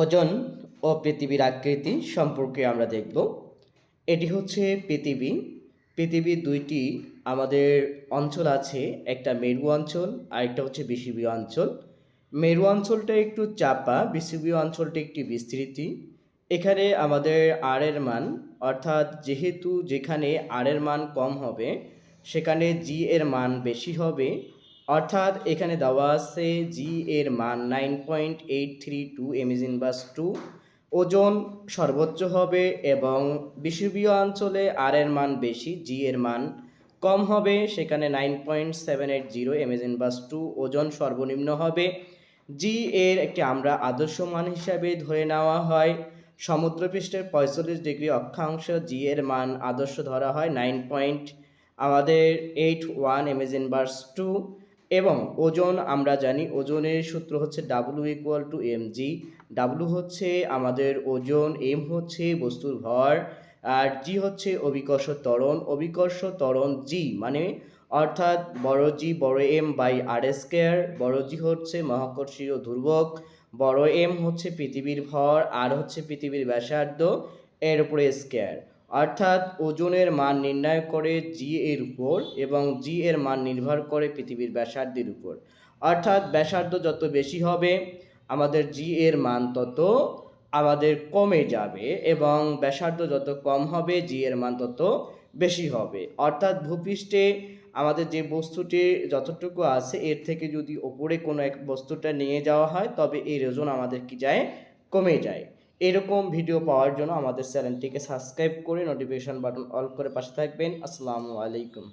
ওজন ও পৃথিবীর আকৃতি সম্পর্কে আমরা দেখব। এটি হচ্ছে পৃথিবী। পৃথিবীর দুইটি, আমাদের অঞ্চল আছে, একটা মেরু অঞ্চল আর একটা হচ্ছে বিষুবীয় অঞ্চল। মেরু অঞ্চলটা একটু চাপা, বিষুবীয় অঞ্চলটা একটি বিস্তৃতি। এখানে আমাদের আর এর মান, অর্থাৎ যেহেতু যেখানে আর এর মান কম হবে, সেখানে জি এর মান বেশি হবে অর্থাৎ এখানে দেওয়া আছে জি এর মান nine point eight three two এমিজিন বাস টু ওজন সর্বোচ্চ হবে এবং বিষুবীয় অঞ্চলে আর এর মান বেশি জি এর মান কম হবে, সেখানে nine point seven eight zero এমিজিন বাস টু ওজন সর্বনিম্ন হবে। জি এর একটি আমরা আদর্শ মান হিসাবে ধরে নেওয়া হয়, সমুদ্রপৃষ্ঠের পঁয়তাল্লিশ ডিগ্রি অক্ষাংশ জি এর মান আদর্শ ধরা হয় নাইন পয়েন্ট আমাদের এইট ওয়ান এমেজিন বার্স টু এবং ওজন আমরা জানি, ওজনের সূত্র হচ্ছে W equal to M G W হচ্ছে আমাদের ওজন এম হচ্ছে বস্তুর ভর, আর জি হচ্ছে অভিকর্ষ ত্বরণ। অভিকর্ষ ত্বরণ জি মানে অর্থাৎ বড় জি বড় এম বাই আর স্কোয়ার বড় জি হচ্ছে মহাকর্ষীয় ধ্রুবক, বড় এম হচ্ছে পৃথিবীর ভর আর হচ্ছে পৃথিবীর ব্যাসার্ধ, এর উপরে স্কোয়ার অর্থাৎ ওজনের মান নির্ণয় করে জি এর উপর এবং জি এর মান নির্ভর করে পৃথিবীর ব্যাসার্ধের উপর। অর্থাৎ ব্যাসার্ধ যত বেশি হবে, আমাদের জি এর মান তত আমাদের কমে যাবে এবং ব্যাসার্ধ যত কম হবে জি এর মান তত বেশি হবে। অর্থাৎ ভূপৃষ্ঠে আমাদের যে বস্তুটি যতটুকু আছে, এর থেকে যদি ওপরে কোনো এক বস্তুটা নিয়ে যাওয়া হয়, তবে এর ওজন আমাদের কি যায়? কমে যায়। এরকম ভিডিও পাওয়ার জন্য আমাদের চ্যানেলটিকে সাবস্ক্রাইব করে নোটিফিকেশন বাটন অল করে পাশে থাকবেন। আসসালামু আলাইকুম।